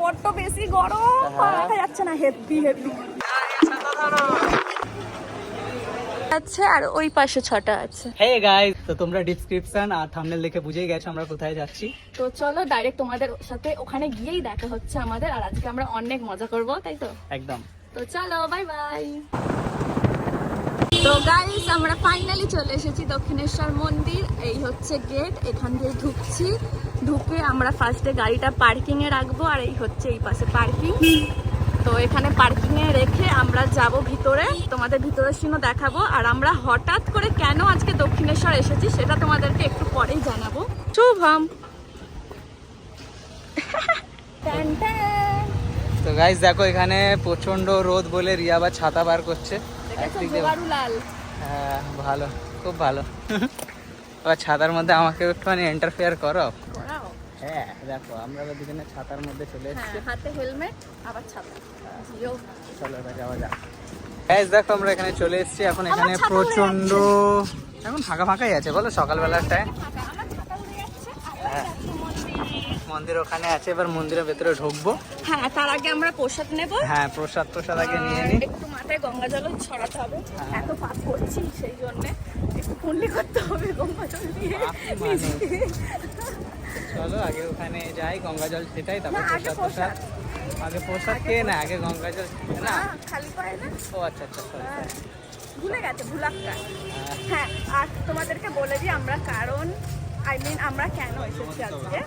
বড্ড বেশি গরম। পা রাখা যাচ্ছে না হেভি হেভি আচ্ছা আর ওই পাশে ছটা আছে। হে গাইস তো তোমরা ডেসক্রিপশন আর থাম্বনেল দেখে বুঝেই গেছো আমরা কোথায় যাচ্ছি। তো চলো ডাইরেক্ট তোমাদের সাথে ওখানে গিয়েই দেখা হচ্ছে আমাদের আর আজকে আমরা অনেক মজা করব তাই তো? একদম। তো চলো বাই বাই তো গাইস আমরা ফাইনালি চলে এসেছি দক্ষিণেশ্বর মন্দির। এই হচ্ছে গেট এখান দিয়ে ঢুকছি। ঢুকে আমরা ফার্স্টে গাড়িটা পার্কিং এ রাখব, আর এই হচ্ছে এই পাশে পার্কিং তো এখানে পার্কিং এ রেখে আমরা যাব ভিতরে। তোমাদের ভিতরের সিনও দেখাবো। আর আমরা হঠাৎ করে কেন আজকে দক্ষিণেশ্বর এসেছি, সেটা তোমাদেরকে একটু পরেই জানাব। শুভম। তো গাইস দেখো এখানে প্রচণ্ড রোদ বলে রিয়া আবার ছাতা বার করছে। হ্যাঁ ভালো খুব ভালো। আবার ছাতার মধ্যে আমাকে একটুখানি এন্টারফেয়ার করো হ্যাঁ দেখো আমরা দুজনে ছাতার মধ্যে চলে এসেছি। হ্যাঁ হাতে হেলমেট আবার ছাতা। চলো যাওয়া যাক। গাইস দেখো আমরা এখানে চলে এসেছি। এখন এখানে প্রচণ্ড এখন ফাঁকা ফাঁকাই আছে বলো সকালবেলার টাইম হ্যাঁ। মন্দির। ওখানে আছে এবার মন্দিরের ভেতরে ঢুকবো। হ্যাঁ তার আগে আমরা প্রসাদ নেব। হ্যাঁ প্রসাদ প্রসাদ আগে নিয়ে নিই একটু মাথায় গঙ্গা জল ছড়াতে হবে। হ্যাঁ। এত পাপ করছি সেই জন্য একটু পুণ্যি করতে হবে গঙ্গা জল দিয়ে। মানে? চলো আগে ওখানে যাই গঙ্গা জল সেটাই তারপর আগে প্রসাদ প্রসাদ। আগে প্রসাদ খেয়ে না আগে গঙ্গা জল না না? খালি পায়ে না। ও আচ্ছা আচ্ছা হ্যাঁ, ভুলে গেছে ভুলাক্কা হ্যাঁ, হ্যাঁ আর তোমাদেরকে বলে দিই আমরা কারণ আই মিন আমরা কেন এসেছি আজকে?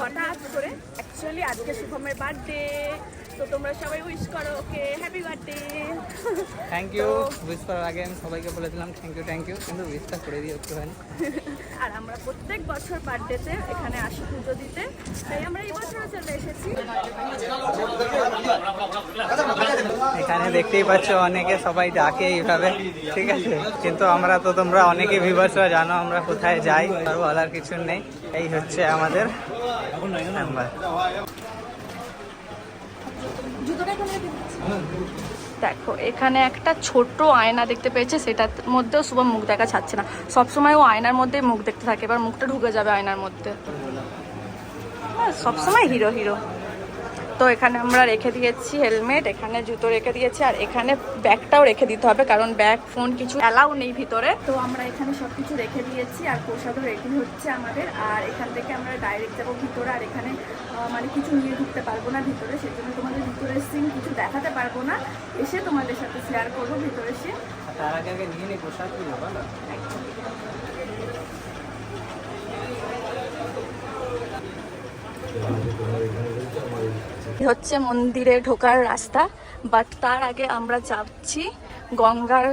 হঠাৎ করে অ্যাকচুয়ালি আজকে শুভমের বার্থডে তো তোমরা সবাই উইশ করো okay happy birthday thank you wish করার আগে আমি সবাইকে বলেছিলাম থ্যাংক ইউ থ্যাংক ইউ কিন্তু উইশটা করে দিই একটুখানি। আর আমরা প্রত্যেক বছর বার্থডেতে এখানে আসি পুজো দিতে। তাই আমরা এই বছরও চলে এসেছি। এখানে দেখতেই পাচ্ছ অনেকে সবাই ডাকে এইভাবে ঠিক আছে? কিন্তু আমরা তো তোমরা অনেকে ভিভার্সরা জানো আমরা কোথায় যাই আর বলার কিছু নেই। এই হচ্ছে আমাদের নাম্বার দেখো এখানে একটা ছোট আয়না দেখতে পেয়েছে সেটার মধ্যেও শুভ মুখ দেখা ছাড়ছে না। সবসময় ও আয়নার মধ্যে মুখ দেখতে থাকে এবার মুখটা ঢুকে যাবে আয়নার মধ্যে। হ্যাঁ, সবসময় হিরো হিরো। তো এখানে আমরা রেখে দিয়েছি হেলমেট এখানে জুতো রেখে দিয়েছি আর এখানে ব্যাগটাও রেখে দিতে হবে কারণ ব্যাগ ফোন কিছু অ্যালাউ নেই ভিতরে। তো আমরা এখানে সব কিছু রেখে দিয়েছি আর প্রসাদও রেডি হচ্ছে আমাদের আর এখান থেকে আমরা ডাইরেক্ট যাব ভিতরে আর এখানে মানে কিছু নিয়ে ঢুকতে পারব না ভিতরে সেজন্য তোমাদের ভিতরের সিন কিছু দেখাতে পারব না। এসে তোমাদের সাথে শেয়ার করব ভিতরে সে তার আগে আগে নিয়ে নিই প্রসাদ হচ্ছে মন্দিরে ঢোকার রাস্তা বাট তার আগে আমরা যাচ্ছি গঙ্গার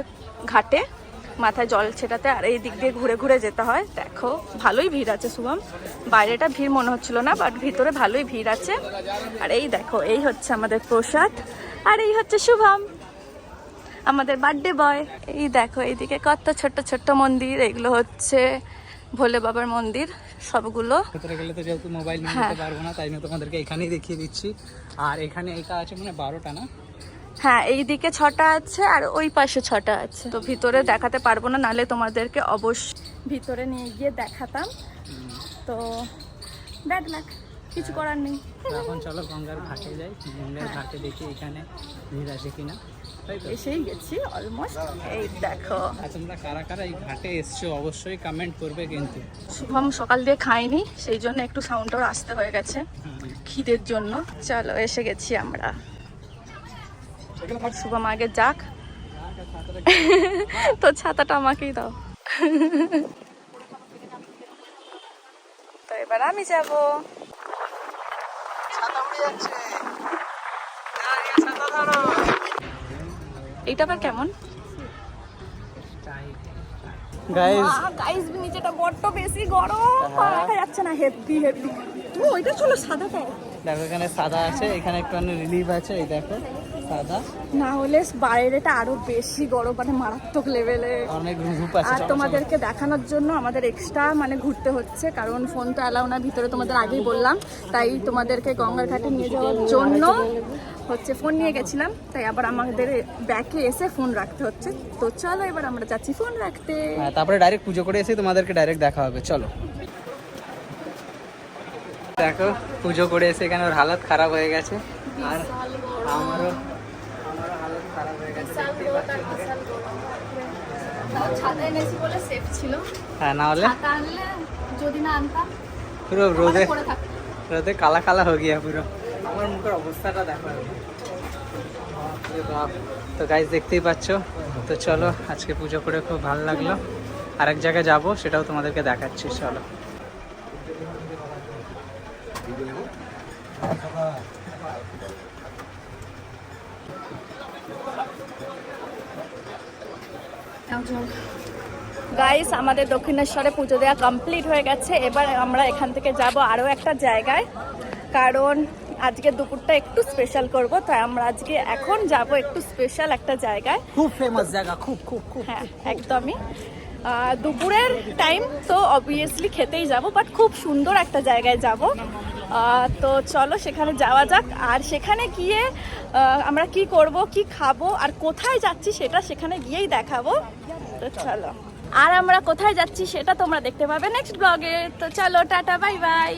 ঘাটে। মাথায় জল ছেটাতে আর এই দিক দিয়ে ঘুরে ঘুরে যেতে হয়। দেখো, ভালোই ভিড় আছে শুভম। বাইরেটা ভিড় মনে হচ্ছিল না বাট ভিতরে ভালোই ভিড় আছে। আর এই দেখো, এই হচ্ছে আমাদের প্রসাদ। আর এই হচ্ছে শুভম, আমাদের বার্থডে বয় এই দেখো, এইদিকে কত ছোট্ট ছোট্ট মন্দির, এগুলো হচ্ছে ভোলে বাবার মন্দির। সবগুলো। ভেতরে গেলে তো যেহেতু মোবাইল নিয়ে হ্যাঁ। যেতে পারব না তাই জন্য তোমাদেরকে এখানেই দেখিয়ে দিচ্ছি। আর এখানে এটা আছে মানে বারোটা না? হ্যাঁ এইদিকে ছটা আছে আর ওই পাশে ছটা আছে। তো ভিতরে দেখাতে পারব না নালে তোমাদেরকে অবশ্যই ভিতরে নিয়ে গিয়ে দেখাতাম। তো ব্যাড লাক কিছু করার নেই। এখন চলো গঙ্গার ঘাটে যাই গঙ্গার ঘাটে দেখি এখানে ভিড় আছে কিনা। এসেই গেছি অলমোস্ট এই দেখো। তোমরা কারা কারা এই ঘাটে এসছো অবশ্যই কমেন্ট করবে কিন্তু। শুভম সকাল দিয়ে খাইনি সেই জন্য একটু সাউন্ডটাও আসতে হয়ে গেছে খিদের জন্য। চলো এসে গেছি আমরা। শুভম আগে যাক। তো ছাতাটা আমাকেই দাও। তো এবার আমি যাব। যাব এইটা আবার কেমন? গাইস গাইস নিচেটা বড্ড বেশি গরম। দেখা রাখা যাচ্ছে না হেভি হেভি তুমি ওইটা ছিল সাদাটা দেখো এখানে সাদা আছে এখানে একটু রিলিফ আছে এই দেখো সাদা। না হলে বাইরেটা আরও বেশি গরম মানে মারাত্মক লেভেলে অনেক ধূপ আছে আর চলো, চলো। তোমাদেরকে দেখানোর জন্য আমাদের এক্সট্রা মানে ঘুরতে হচ্ছে কারণ ফোন তো অ্যালাউ না ভিতরে তোমাদের আগেই বললাম। তাই তোমাদেরকে গঙ্গার ঘাটে নিয়ে যাওয়ার জন্য হচ্ছে ফোন নিয়ে গেছিলাম। তাই আবার আমাদের ব্যাকে এসে ফোন রাখতে হচ্ছে। তো চলো এবার আমরা যাচ্ছি ফোন রাখতে। হ্যাঁ তারপরে ডাইরেক্ট পুজো করে এসে তোমাদেরকে ডাইরেক্ট দেখা হবে চলো। দেখো পুজো করে এসে এখানে ওর হালত খারাপ হয়ে গেছে। আর আমারও আমারও হালত খারাপ হয়ে গেছে হ্যাঁ না হলে? যদি না আনতাম পুরো রোদে রোদে কালা কালা হয়ে গিয়া পুরো। আমার মুখের অবস্থাটা দেখো। তো গাইজ দেখতেই পাচ্ছ? তো চলো আজকে পুজো করে খুব ভালো লাগল। আরেক জায়গায় যাব সেটাও তোমাদেরকে দেখাচ্ছি চলো। গাইস আমাদের দক্ষিণেশ্বরে পুজো দেওয়া কমপ্লিট হয়ে গেছে। এবার আমরা এখান থেকে যাব আরও একটা জায়গায়। কারণ আজকে দুপুরটা একটু স্পেশাল করব তাই আমরা আজকে এখন যাব একটু স্পেশাল একটা জায়গায়। খুব ফেমাস জায়গা খুব খুব খুব হ্যাঁ একদমই। দুপুরের টাইম তো অবভিয়াসলি খেতেই যাব বাট খুব সুন্দর একটা জায়গায় যাব। তো চলো সেখানে যাওয়া যাক। আর সেখানে গিয়ে আমরা কি করব, কি খাব, আর কোথায় যাচ্ছি সেটা সেখানে গিয়েই দেখাবো। তো চলো। আর আমরা কোথায় যাচ্ছি সেটা তোমরা দেখতে পাবে নেক্সট ব্লগে তো চলো, টাটা বাই বাই